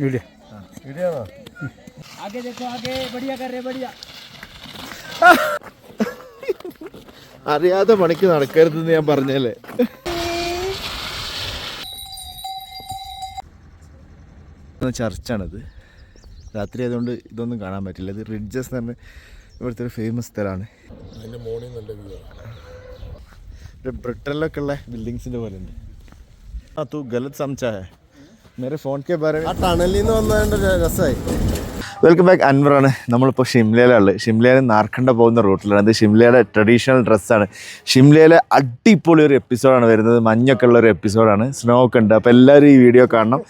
Video आगे देखो आगे बढ़िया कर रहे बढ़िया അറിയാതെ പണിക്ക് നടക്കരുതെന്ന് ഞാൻ പറഞ്ഞല്ലേ ചർച്ചാണിത് രാത്രി ആയതുകൊണ്ട് ഇതൊന്നും കാണാൻ പറ്റില്ല ഇത് റിഡ്ജസ് എന്ന് പറഞ്ഞ ഇവിടുത്തെ ഒരു ഫേമസ് സ്ഥലമാണ് ഇത് ബ്രിട്ടനിലൊക്കെ ഉള്ള ബിൽഡിങ്സിൻ്റെ പോലെ ഉണ്ട് ആ തൂ ഗലത് സംസാ ഹേ फ़ोन के बारे में ആ ടണലിൽ നിന്ന് വന്നതിന്റെ രസമായി വെൽക്കം ബാക്ക് അൻവറാണ് നമ്മളിപ്പോൾ ഷിംലയിലുള്ളത് ഷിംലയിൽ നാർക്കണ്ട പോകുന്ന റൂട്ടിലാണ്. ഇത് ഷിംലയുടെ ട്രഡീഷണൽ ഡ്രസ്സാണ് ഷിംലയിലെ അടിപൊളി ഒരു എപ്പിസോഡാണ് വരുന്നത്. മഞ്ഞൊക്കെ ഉള്ള ഒരു എപ്പിസോഡാണ് സ്നോ ഒക്കെ ഉണ്ട്. അപ്പോൾ എല്ലാവരും ഈ വീഡിയോ കാണണം.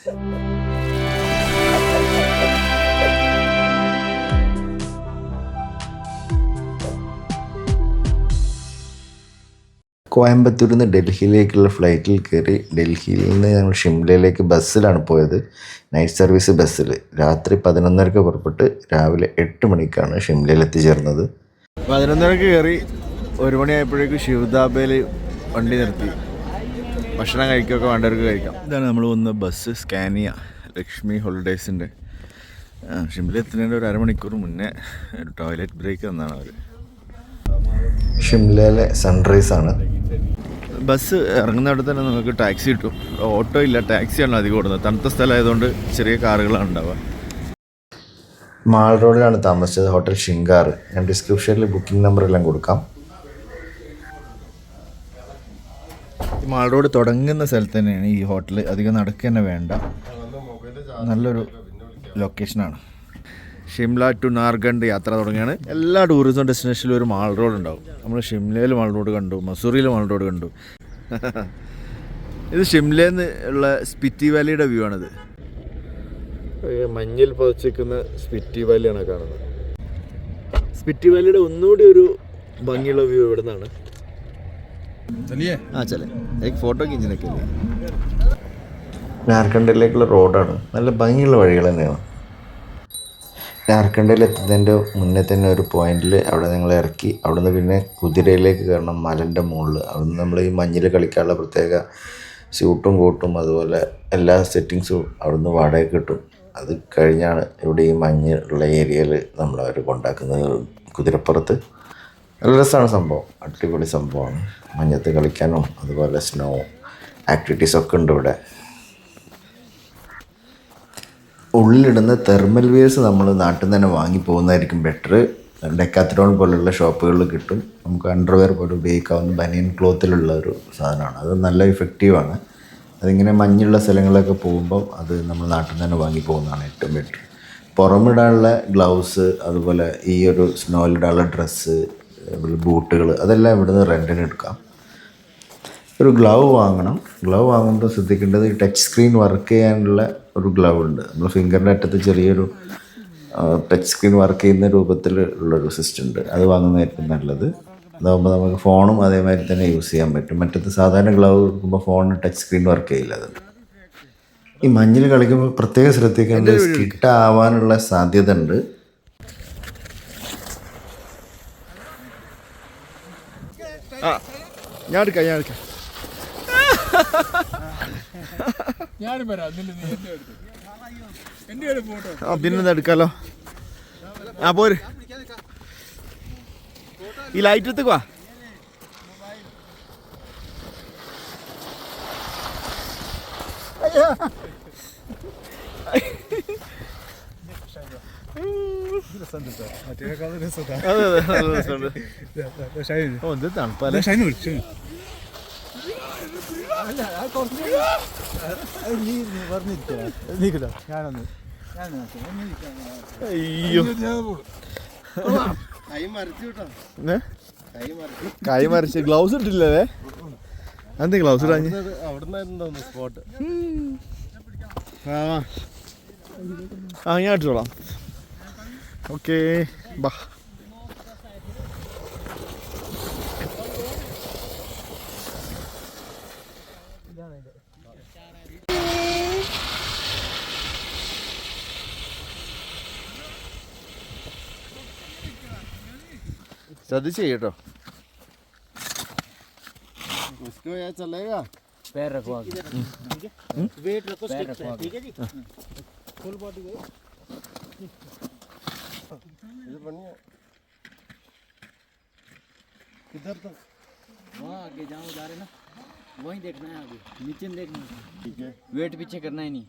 കോയമ്പത്തൂരിൽ നിന്ന് ഡൽഹിയിലേക്കുള്ള ഫ്ലൈറ്റിൽ കയറി ഡൽഹിയിൽ നിന്ന് ഞങ്ങൾ ഷിംലയിലേക്ക് ബസ്സിലാണ് പോയത്. നൈറ്റ് സർവീസ് ബസ്സിൽ. രാത്രി പതിനൊന്നരക്ക് പുറപ്പെട്ട് രാവിലെ എട്ട് മണിക്കാണ് ഷിംലയിൽ എത്തിച്ചേർന്നത്. പതിനൊന്നരക്ക് കയറി ഒരു മണിയായപ്പോഴേക്കും ശിവദാബയിൽ വണ്ടി നിർത്തി. ഭക്ഷണം കഴിക്കുകയൊക്കെ വേണ്ടവർക്ക് കഴിക്കാം. ഇതാണ് നമ്മൾ വന്ന ബസ് സ്കാനിയ ലക്ഷ്മി ഹോളിഡേയ്സിന്റെ. ഷിംല എത്തുന്നതിന്റെ ഒരു അരമണിക്കൂർ മുന്നേ ഒരു ടോയ്ലറ്റ് ബ്രേക്ക് തന്നാണ് അവർ ഷിംലയിലെ സൺറൈസ് ആണ് ബസ് ഇറങ്ങുന്നിടത്ത് തന്നെ നമുക്ക് ടാക്സി കിട്ടും. ഓട്ടോ ഇല്ല ടാക്സിയാണ് അധികം ഓടുന്നത്. തണുത്ത സ്ഥലമായതുകൊണ്ട് ചെറിയ കാറുകളാണ് ഉണ്ടാവുക. മാൾ റോഡിലാണ് താമസിച്ചത് ഹോട്ടൽ ഷിങ്കാർ. ഞാൻ ഡിസ്ക്രിപ്ഷനിൽ ബുക്കിംഗ് നമ്പർ എല്ലാം കൊടുക്കാം മാൾ റോഡ് തുടങ്ങുന്ന സ്ഥലത്ത് തന്നെയാണ് ഈ ഹോട്ടൽ അധികം നടക്കുക തന്നെ വേണ്ട. നല്ലൊരു ലൊക്കേഷനാണ് ഷിംല ടു നാർഗണ്ട് യാത്ര തുടങ്ങിയാണ്. എല്ലാ ടൂറിസം ഡെസ്റ്റിനേഷനിലും ഒരു മാൾ റോഡ് ഉണ്ടാവും. നമ്മൾ ഷിംലയിൽ മാൾ റോഡ് കണ്ടു മസൂറിയിൽ മാൾ റോഡ് കണ്ടു. ഇത് ഷിംലയിൽ നിന്ന് ഉള്ള സ്പിറ്റി വാലിയുടെ വ്യൂ ആണിത്. മഞ്ഞിൽ പതിച്ചിരിക്കുന്ന സ്പിറ്റി വാലിയാണ് കാണുന്നത്. സ്പിറ്റി വാലിയുടെ ഒന്നുകൂടി ഒരു ഭംഗിയുള്ള വ്യൂ ഇവിടെ നിന്നാണ് ആ ചലേ. ഫോട്ടോ കിഞ്ചിനൊക്കെ നാർഖണ്ഡിലേക്കുള്ള റോഡാണ്. നല്ല ഭംഗിയുള്ള വഴികൾ തന്നെയാണ്. നാർക്കണ്ടയിൽ എത്തുന്നതിന്റെ മുന്നേ തന്നെ ഒരു പോയിന്റിൽ അവിടെ നിങ്ങൾ ഇറക്കി. അവിടുന്ന് പിന്നെ കുതിരയിലേക്ക് കയറണം മലന്റെ മുകളിൽ അവിടുന്ന് നമ്മൾ ഈ മഞ്ഞിൽ കളിക്കാനുള്ള പ്രത്യേക സ്യൂട്ടും കോട്ടും അതുപോലെ എല്ലാ സെറ്റിങ്സും അവിടുന്ന് വാടക കിട്ടും. അത് കഴിഞ്ഞാണ് ഇവിടെ ഈ മഞ്ഞുള്ള ഏരിയയിൽ നമ്മൾ അവർ കൊണ്ടാക്കുന്നത് കുതിരപ്പുറത്ത്. നല്ല രസമാണ് സംഭവം. അടിപൊളി സംഭവമാണ്. മഞ്ഞത്ത് കളിക്കാനും അതുപോലെ സ്നോ ആക്ടിവിറ്റീസൊക്കെ ഉണ്ട് ഇവിടെ. ഉള്ളിലിടുന്ന തെർമൽ വെയേഴ്സ് നമ്മൾ നാട്ടിൽ നിന്ന് തന്നെ വാങ്ങി പോകുന്നതായിരിക്കും ബെറ്റർ ഡെക്കാത്രോൺ പോലുള്ള ഷോപ്പുകളിൽ കിട്ടും. നമുക്ക് അണ്ടർവെയർ പോലെ ഉപയോഗിക്കാവുന്ന ബനിയൻ ക്ലോത്തിലുള്ള ഒരു സാധനമാണ്. അത് നല്ല ഇഫക്റ്റീവാണ് അതിങ്ങനെ മഞ്ഞുള്ള സ്ഥലങ്ങളിലൊക്കെ പോകുമ്പോൾ അത് നമ്മൾ നാട്ടിൽ നിന്ന് തന്നെ വാങ്ങി പോകുന്നതാണ് ഏറ്റവും ബെറ്റർ പുറമിടാനുള്ള ഗ്ലൗസ് അതുപോലെ ഈ ഒരു സ്നോയിലിടാനുള്ള ഡ്രസ്സ് ബൂട്ടുകൾ അതെല്ലാം ഇവിടുന്ന് റെന്റിന് എടുക്കാം. ഒരു ഗ്ലൗ വാങ്ങണം. ഗ്ലൗ വാങ്ങുമ്പോൾ ശ്രദ്ധിക്കേണ്ടത് ഈ ടച്ച് സ്ക്രീൻ വർക്ക് ചെയ്യാനുള്ള ഒരു ഗ്ലൗ ഉണ്ട്. നമ്മൾ ഫിംഗറിന്റെ അറ്റത്ത് ചെറിയൊരു ടച്ച് സ്ക്രീൻ വർക്ക് ചെയ്യുന്ന രൂപത്തിൽ ഉള്ളൊരു സിസ്റ്റം ഉണ്ട്. അത് വാങ്ങുന്നതായിരിക്കും നല്ലത്. അതാകുമ്പോൾ നമുക്ക് ഫോണും അതേമാതിരി തന്നെ യൂസ് ചെയ്യാൻ പറ്റും. മറ്റത് സാധാരണ ഗ്ലൗ എടുക്കുമ്പോൾ ഫോണിന് ടച്ച് സ്ക്രീൻ വർക്ക് ചെയ്യില്ല അത്. ഈ മഞ്ഞിൽ കളിക്കുമ്പോൾ പ്രത്യേകം ശ്രദ്ധിക്കേണ്ടത് സ്കിഡ് ആവാനുള്ള സാധ്യത ഉണ്ട്. ഞാൻ എടുക്കാം ഞാൻ എടുക്കാം. ഞാനും വരാം. ഒരു ഫോട്ടോ. ആ പിന്നെ എടുക്കാലോ. ആ പോര്. ഈ ലൈറ്റ് എടുത്തേക്ക് വാ. മറ്റേക്കാളും രസത്താ അതെ അതെ നല്ല രസമുണ്ട്. ഓ എന്ത് തണുപ്പല്ലേ? ഷൈൻ വിളിച്ചു. അയ്യോ കൈ മറിച്ചു ഗ്ലൗസ് ഇട്ടില്ലേ? അതെ ഗ്ലൗസ് ഇടാ സ്പോട്ട് ആ ഞാൻ ഓക്കേ ബാ. ശ്രദ്ധിച്ച് കേട്ടോ उसको यार चलेगा पैर रखो आगे वेट रखो पैर रखो आगे ठीक है जी ഇത് പണിയാ किधर तक वहाँ आगे जहाँ वो जा रहे ना वहीं देखना है आगे नीचे में देखना है ठीक है वेट पीछे करना ही नहीं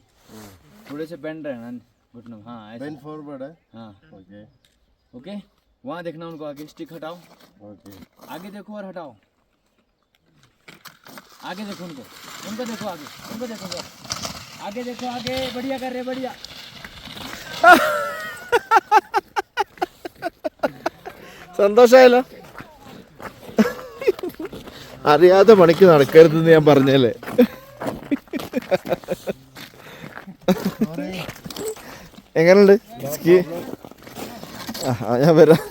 थोड़े से बेंड रहना घुटनों हाँ ऐसे बेन फॉरवर्ड है हाँ ओके ओके वहाँ देखना उनको आगे स्टिक हटाओ ओके आगे देखो और हटाओ आगे देखो उनको उनको देखो आगे उनको देखो जरा। आगे देखो आगे बढ़िया कर रहे बढ़िया സന്തോഷമായല്ലോ അറിയാതെ പണിക്ക് നടക്കരുതെന്ന് ഞാൻ പറഞ്ഞല്ലേ എങ്ങനെയുണ്ട് സ്കീ ആ ആ, ഞാൻ വരാം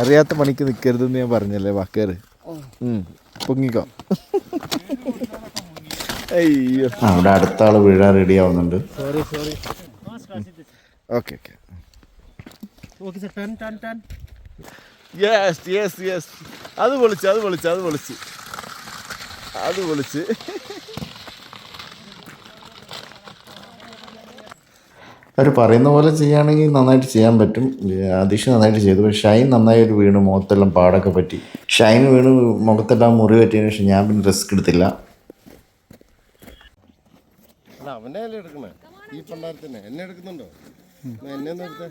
അറിയാത്ത പണിക്ക് നിൽക്കരുതെന്ന് ഞാൻ പറഞ്ഞല്ലേ വാക്കേറ്? പൊങ്ങിക്കോ. അയ്യോ. അവിടെ അടുത്ത ആൾ വീഴാൻ റെഡി ആവുന്നുണ്ട്. Okay okay yes yes yes അത് പൊളിച്ച് അത് പൊളിച്ച് അത് പൊളിച്ച്. അത് പൊളിച്ച്. അവർ പറയുന്ന പോലെ ചെയ്യുകയാണെങ്കിൽ നന്നായിട്ട് ചെയ്യാൻ പറ്റും. അതിഷ് നന്നായിട്ട് ചെയ്തു. പക്ഷേ ഷൈൻ നന്നായി ഒരു വീണ് മുഖത്തെല്ലാം പാടൊക്കെ പറ്റി. ഷൈൻ വീണ് മുഖത്തെല്ലാം മുറി പറ്റിയതിന് ശേഷം ഞാൻ പിന്നെ റിസ്ക് എടുത്തില്ല. അല്ലേ എടുക്കണേ ഈ പണ്ടാരത്തിനെ. എന്നെ എടുക്കുന്നുണ്ടോ? എന്നാ എടുത്തേ.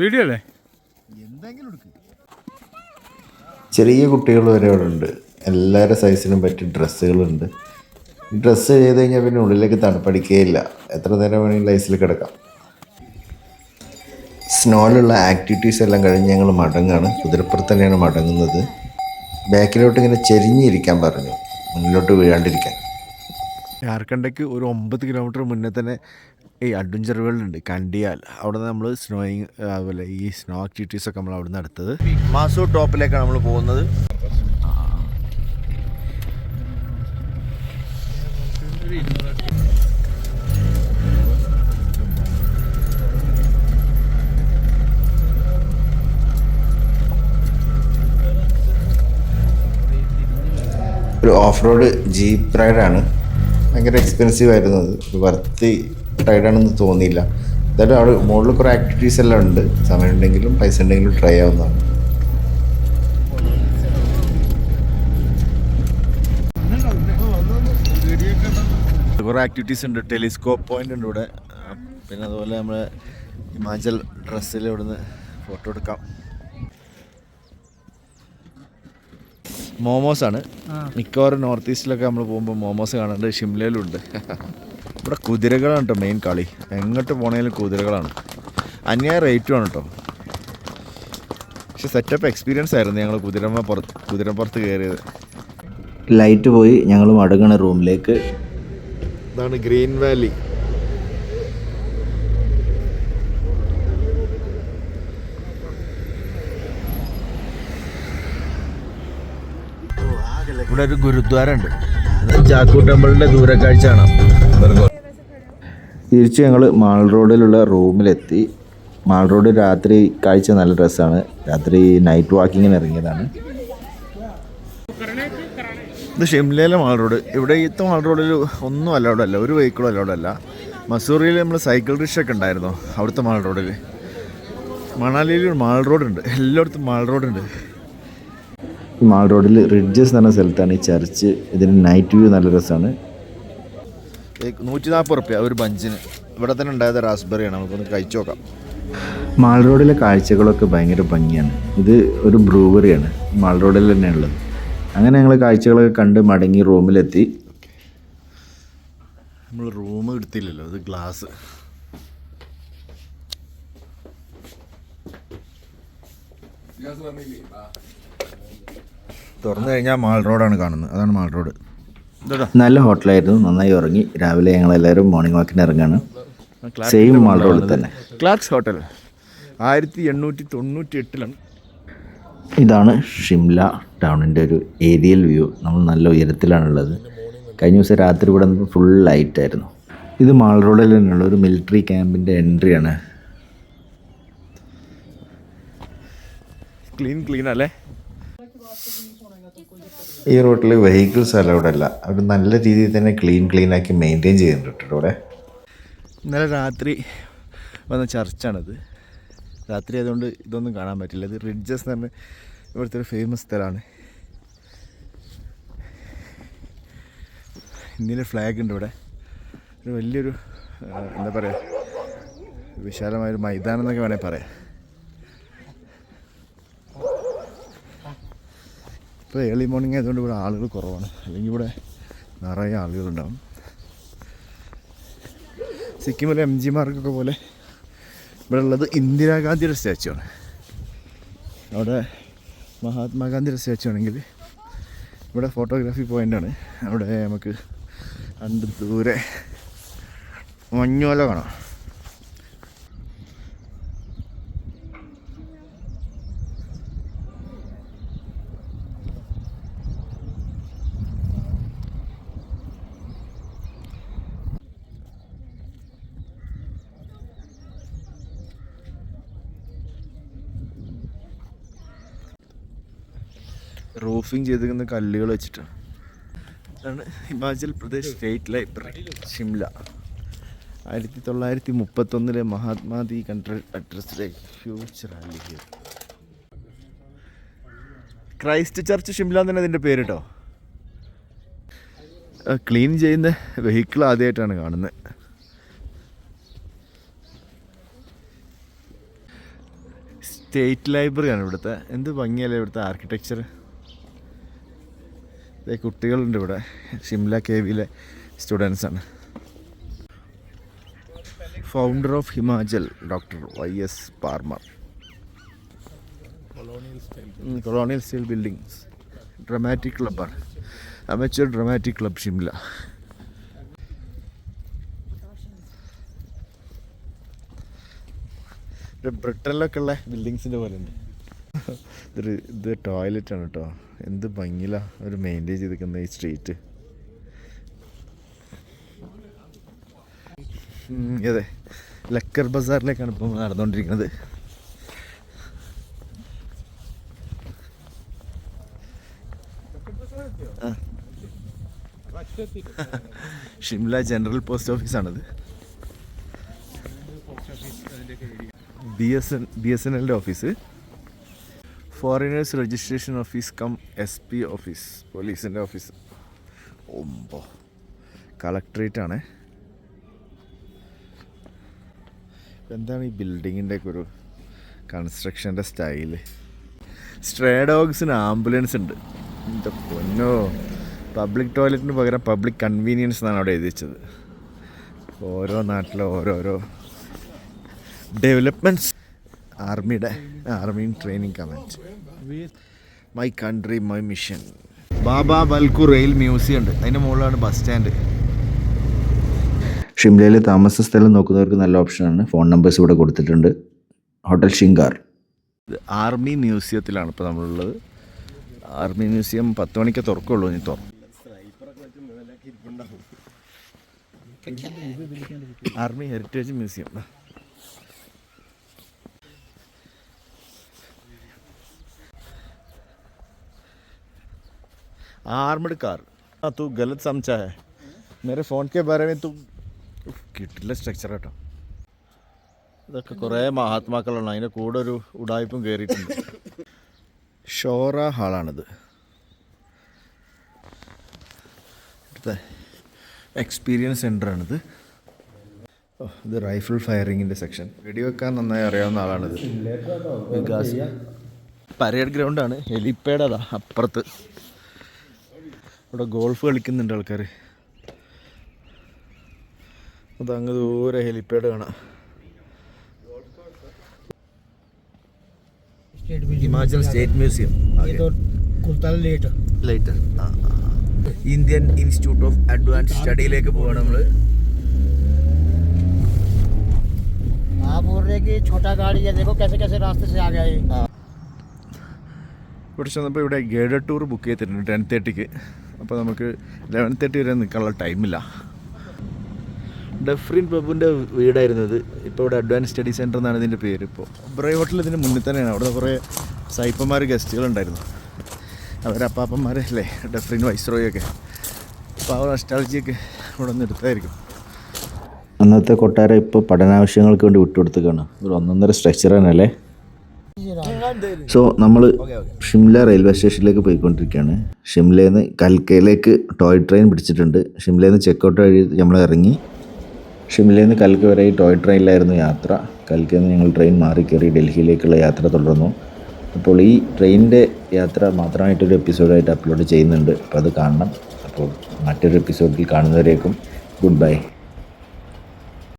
വീഡിയോ അല്ലേ? എന്തെങ്കിലും എടുക്ക്. ചെറിയ കുട്ടികൾ വരെ അവിടെ ഉണ്ട്. എല്ലാവരുടെ സൈസിനും പറ്റിയ ഡ്രസ്സുകളുണ്ട് ഡ്രസ്സ് ചെയ്ത് കഴിഞ്ഞാൽ പിന്നെ ഉള്ളിലേക്ക് തണുപ്പടിക്കുകയില്ല എത്ര നേരം വേണമെങ്കിലും ഐസിൽ കിടക്കാം. സ്നോയിലുള്ള ആക്ടിവിറ്റീസ് എല്ലാം കഴിഞ്ഞ് ഞങ്ങൾ മടങ്ങാണ്. കുതിരപ്പുറത്ത് തന്നെയാണ് മടങ്ങുന്നത്. ബാക്കിലോട്ട് ഇങ്ങനെ ചെരിഞ്ഞിരിക്കാൻ പറഞ്ഞു. മുന്നിലോട്ട് വീഴാണ്ടിരിക്കാൻ. ജാർഖണ്ഡയ്ക്ക് ഒരു ഒമ്പത് കിലോമീറ്റർ മുന്നേ തന്നെ ഈ അഡ്വഞ്ചർ വേൾഡ് ഉണ്ട്. കണ്ടിയാൽ. അവിടെ നിന്ന് നമ്മൾ സ്നോയിങ് അതുപോലെ ഈ സ്നോ ആക്ടിവിറ്റീസ് ഒക്കെ നമ്മൾ അവിടെ നിന്ന് എടുത്തത് മാസൂർ ടോപ്പിലേക്കാണ് നമ്മൾ പോകുന്നത്. ഒരു ഓഫ് റോഡ് ജീപ്പ് റൈഡാണ്. ഭയങ്കര എക്സ്പെൻസീവ് ആയിരുന്നു അത്. വർത്തി റൈഡാണെന്ന് തോന്നിയില്ല. എന്തായാലും അവിടെ മുകളിൽ കുറേ ആക്ടിവിറ്റീസ് എല്ലാം ഉണ്ട്. സമയം ഉണ്ടെങ്കിലും പൈസ ഉണ്ടെങ്കിലും ട്രൈ ആവുന്നതാണ് കുറേ ആക്ടിവിറ്റീസ് ഉണ്ട്. ടെലിസ്കോപ്പ് പോയിന്റ് ഉണ്ട് ഇവിടെ. പിന്നെ അതുപോലെ നമ്മൾ ഹിമാചൽ ഡ്രസ്സിൽ ഇവിടുന്ന് ഫോട്ടോ എടുക്കാം. മോമോസ് ആണ്. മിക്കവാറും നോർത്ത് ഈസ്റ്റിലൊക്കെ നമ്മൾ പോകുമ്പോൾ മോമോസ് കാണാണ്ട് ഷിംലയിലുണ്ട് ഇവിടെ കുതിരകളാണ് കേട്ടോ മെയിൻ കളി. എങ്ങോട്ട് പോണേലും കുതിരകളാണ്. അന്യായ റേറ്റുമാണ് കേട്ടോ പക്ഷെ സെറ്റപ്പ് എക്സ്പീരിയൻസ് ആയിരുന്നു ഞങ്ങൾ കുതിരമ്മ പുറത്ത് കുതിരപ്പുറത്ത് കയറിയത് ലൈറ്റ് പോയി. ഞങ്ങൾ മടങ്ങണ റൂമിലേക്ക് ഇതാണ് ഗ്രീൻ വാലി. ഇവിടെ ഒരു ഗുരുദ്വാര ഉണ്ട് ചാക്കു ടെമ്പിളിന്റെ ദൂരക്കാഴ്ച കാണാം തിരിച്ച് ഞങ്ങൾ മാൾ റോഡിലുള്ള റൂമിലെത്തി. മാൾ റോഡ് രാത്രി കാഴ്ച നല്ല രസമാണ് രാത്രി നൈറ്റ് വാക്കിങ്ങിന് ഇറങ്ങിയതാണ്. ഇത് ഷിംലയിലെ മാൾ റോഡ്. ഇവിടെ ഈത്ത മാൾ റോഡിൽ ഒന്നും അലൗഡ് അല്ല ഒരു വെഹിക്കിളും അലൗഡ് അല്ല മസൂറിയിൽ നമ്മൾ സൈക്കിൾ റിക്ഷ ഒക്കെ ഉണ്ടായിരുന്നു അവിടുത്തെ മാൾ റോഡിൽ മണാലിയിൽ ഒരു മാൾ റോഡുണ്ട് എല്ലായിടത്തും മാൾ റോഡുണ്ട്. മാൾ റോഡിൽ റിഡ്ജസ് എന്ന് പറഞ്ഞ സ്ഥലത്താണ് ഈ ചർച്ച്. ഇതിന് നൈറ്റ് വ്യൂ നല്ല രസമാണ്. നൂറ്റി നാൽപ്പത് റുപ്യ ഒരു ബഞ്ചിന്. ഇവിടെ തന്നെ ഉണ്ടായത് റാസ്ബെറിയാണ് നമുക്കൊന്ന് കഴിച്ചു നോക്കാം. മാൾ റോഡിലെ കാഴ്ചകളൊക്കെ ഭയങ്കര ഭംഗിയാണ്. ഇത് ഒരു ബ്രൂവറിയാണ് മാൾ റോഡിൽ തന്നെയാണ് ഉള്ളത്. അങ്ങനെ ഞങ്ങൾ കാഴ്ചകളൊക്കെ കണ്ട് മടങ്ങി റൂമിലെത്തി. നമ്മൾ റൂം എടുത്തില്ലല്ലോ ഇത് ഗ്ലാസ് തുറന്നു കഴിഞ്ഞാൽ മാൾ റോഡാണ് കാണുന്നത്. അതാണ് മാൾ റോഡ്. നല്ല ഹോട്ടലായിരുന്നു നന്നായി ഉറങ്ങി. രാവിലെ ഞങ്ങൾ എല്ലാവരും മോർണിംഗ് വാക്കിന് ഇറങ്ങാണ് സെയിം മാൾ റോഡിൽ തന്നെ. Clarks hotel. ആയിരത്തി എണ്ണൂറ്റി തൊണ്ണൂറ്റി എട്ടിലാണ് ഇതാണ് ഷിംല ടൗണിന്റെ ഒരു ഏരിയൽ വ്യൂ. നമ്മൾ നല്ല ഉയരത്തിലാണുള്ളത്. കഴിഞ്ഞ ദിവസം രാത്രി ഇവിടെ ഫുൾ ലൈറ്റായിരുന്നു ഇത് മാൾ റോഡിൽ തന്നെയുള്ള ഒരു മിലിറ്ററി ക്യാമ്പിന്റെ എൻട്രിയാണ് ക്ലീൻ ക്ലീൻ അല്ലേ? ഈ റോട്ടിൽ വെഹിക്കിൾസ് അലൗഡ് അല്ല. അവർ നല്ല രീതിയിൽ തന്നെ ക്ലീൻ ക്ലീൻ ആക്കി മെയിന്റെയിൻ ചെയ്യുന്നുണ്ട് ഇവിടെ. ഇന്നലെ രാത്രി വന്ന ചർച്ചാണിത്. രാത്രി ആയതുകൊണ്ട് ഇതൊന്നും കാണാൻ പറ്റില്ല. ഇത് റിഡ്ജസ് എന്ന് പറഞ്ഞ ഇവിടുത്തെ ഒരു ഫേമസ് സ്ഥലമാണ്. ഇന്ത്യയിലെ ഫ്ലാഗ് ഉണ്ട് ഇവിടെ. ഒരു വലിയൊരു എന്താ പറയുക വിശാലമായൊരു മൈതാനം എന്നൊക്കെ വേണമെങ്കിൽ പറയാം. ഇപ്പോൾ ഏർലി മോർണിംഗ് ആയതുകൊണ്ട് ഇവിടെ ആളുകൾ കുറവാണ്. അല്ലെങ്കിൽ ഇവിടെ നിറയെ ആളുകളുണ്ടാവും. സിക്കിമിലെ എം ജി മാർക്കൊക്കെ പോലെ ഇവിടെ ഉള്ളത് ഇന്ദിരാഗാന്ധിയുടെ സ്റ്റാച്ചു ആണ്. അവിടെ മഹാത്മാഗാന്ധിയുടെ സ്റ്റാച്ചു ആണെങ്കിൽ ഇവിടെ ഫോട്ടോഗ്രാഫി പോയിന്റാണ് അവിടെ നമുക്ക് രണ്ട് ദൂരെ മഞ്ഞോല കാണാം. റൂഫിങ് ചെയ്തിരിക്കുന്ന കല്ലുകൾ വെച്ചിട്ടാണ്. ഇതാണ് ഹിമാചൽ പ്രദേശ് സ്റ്റേറ്റ് ലൈബ്രറി ഷിംല. ആയിരത്തി തൊള്ളായിരത്തി മുപ്പത്തൊന്നിലെ മഹാത്മാദി country അഡ്രസ്സിലെ future rally Christ church Shimla തന്നെ അതിന്റെ പേര് കേട്ടോ ക്ലീൻ ചെയ്യുന്ന വെഹിക്കിൾ ആദ്യമായിട്ടാണ് കാണുന്നത്. സ്റ്റേറ്റ് ലൈബ്രറിയാണ് ഇവിടുത്തെ. എന്ത് ഭംഗിയല്ലേ ഇവിടുത്തെ ആർക്കിടെക്ചർ ദേ കുട്ടികളുണ്ട് ഇവിടെ. ഷിംല കെ വിയിലെ സ്റ്റുഡൻസാണ് founder of Himachal doctor Y S Parmar colonial style buildings dramatic ക്ലബ്ബാണ് amateur dramatic club Shimla ബ്രിട്ടനിലൊക്കെ ഉള്ള ബിൽഡിങ്സിന്റെ പോലെ ഉണ്ട് ഇതൊരു ഇത് ടോയ്ലറ്റാണ് കേട്ടോ എന്ത് ഭംഗിയില ഒരു മെയിന്റെയിൻ ചെയ്തിരിക്കുന്ന ഈ സ്ട്രീറ്റ് അതെ. ലക്കർ ബസാറിലേക്കാണ് ഇപ്പം നടന്നുകൊണ്ടിരിക്കുന്നത്. Shimla general post ഓഫീസാണത്. B S N B S N എല്ലിന്റെ office. Foreigners registration office cum S P office പോലീസിന്റെ ഓഫീസ് ഒമ്പോ. കളക്ട്രേറ്റ് ആണ്. എന്താണ് ഈ ബിൽഡിങ്ങിന്റെ ഒക്കെ ഒരു കൺസ്ട്രക്ഷന്റെ സ്റ്റൈൽ സ്ട്രേ ഡോഗ്സിന് ആംബുലൻസ് ഉണ്ട്. എന്താ പൊന്നോ. പബ്ലിക് ടോയ്ലറ്റിന് പകരം പബ്ലിക് കൺവീനിയൻസ് എന്നാണ് അവിടെ എഴുതി വെച്ചത് ഓരോ നാട്ടിലെ ഓരോരോ ഡെവലപ്മെന്റ്സ് ആർമിയുടെ army training command. My country my mission Baba ബൽക്കു rail museum ഉണ്ട്. അതിന്റെ മുകളിലാണ് ബസ് സ്റ്റാൻഡ് ഷിംലയിലെ താമസ സ്ഥലം നോക്കുന്നവർക്ക് നല്ല ഓപ്ഷനാണ് ഫോൺ നമ്പേഴ്സ് ഇവിടെ കൊടുത്തിട്ടുണ്ട്. ഹോട്ടൽ ഷിങ്കാർ ആർമി മ്യൂസിയത്തിലാണ് ഇപ്പോൾ നമ്മളുള്ളത്. ആർമി മ്യൂസിയം പത്ത് മണിക്ക് തുറക്കുള്ളൂ ഇനി തുറക്കും army heritage museum. Armed car हाँ तू गलत समझा है मेरे फ़ोन के बारे में तू ഉഫ്, കിട്ടില്ല സ്ട്രക്ചർ കേട്ടോ ഇതൊക്കെ കുറേ മഹാത്മാക്കളാണ് അതിൻ്റെ കൂടെ ഒരു ഉടായ്പും കയറിയിട്ടുണ്ട് ഷോറ ഹാളാണിത് ഇവിടുത്തെ എക്സ്പീരിയൻസ് സെൻ്ററാണിത് ഓ ഇത് റൈഫിൾ ഫയറിങ്ങിൻ്റെ സെക്ഷൻ വെടിവെക്കാൻ നന്നായി അറിയാവുന്ന ആളാണിത് വികാസ് പരേഡ് ഗ്രൗണ്ടാണ് ഹെലിപ്പാഡ് അതാ അപ്പുറത്ത് ഇവിടെ ഗോൾഫ് കളിക്കുന്നുണ്ട് ആൾക്കാർ അത് അങ്ങ് ദൂരെ ഹെലിപ്പാഡ് കാണാം. Himachal state museum. Indian institute of advance സ്റ്റഡിയിലേക്ക് പോവാണ് നമ്മൾ ഇവിടെ ചെന്നപ്പോൾ ഇവിടെ ഗൈഡ് ടൂർ ബുക്ക് ചെയ്തിട്ടുണ്ട് ടെൻ തേർട്ടിക്ക്. അപ്പോൾ നമുക്ക് ലെവൻ തേർട്ടി വരെ നിൽക്കാനുള്ള ടൈമില്ല ഡെഫ്രിൻ പബിന്റെ വീടായിരുന്നു ഇത് ഇപ്പോൾ ഇവിടെ അഡ്വാൻസ് സ്റ്റഡി സെന്റർ എന്നാണ് ഇതിന്റെ പേര് ഇപ്പോൾ ബ്രൈ ഹോട്ടൽ ഇതിന് മുന്നിൽ തന്നെയാണ്. അവിടെ കുറേ സൈപ്പന്മാർ ഗസ്റ്റുകളുണ്ടായിരുന്നു അവരപ്പാപ്പന്മാരല്ലേ ഡെഫ്രിൻ വൈസ്രോയൊക്കെ അപ്പോൾ ആ നസ്റ്റാളജിയൊക്കെ ഇവിടെ നിന്ന് എടുത്തായിരിക്കും. അന്നത്തെ കൊട്ടാരം ഇപ്പോൾ പഠനാവശ്യങ്ങൾക്ക് വേണ്ടി വിട്ടുകൊടുത്തേക്കാണ് ഒരു ഒന്നൊന്നര സ്ട്രക്ചർ തന്നെയല്ലേ? സോ നമ്മൾ ഷിംല റെയിൽവേ സ്റ്റേഷനിലേക്ക് പോയിക്കൊണ്ടിരിക്കുകയാണ്. ഷിംലയിൽ നിന്ന് കൽക്കയിലേക്ക് ടോയ് ട്രെയിൻ പിടിച്ചിട്ടുണ്ട്. ഷിംലയിൽ നിന്ന് ചെക്കൗട്ട് വഴി നമ്മൾ ഇറങ്ങി. ഷിംലയിൽ നിന്ന് കൽക്ക വരെ ഈ ടോയ് ട്രെയിനിലായിരുന്നു യാത്ര. കൽക്കയിൽ നിന്ന് ഞങ്ങൾ ട്രെയിൻ മാറി കയറി ഡൽഹിയിലേക്കുള്ള യാത്ര തുടർന്നു. അപ്പോൾ ഈ ട്രെയിനിന്റെ യാത്ര മാത്രമായിട്ടൊരു എപ്പിസോഡായിട്ട് അപ്ലോഡ് ചെയ്യുന്നുണ്ട്. അപ്പോൾ അത് കാണണം. അപ്പോൾ മറ്റൊരു എപ്പിസോഡിൽ കാണുന്നവരേക്കും ഗുഡ് ബൈ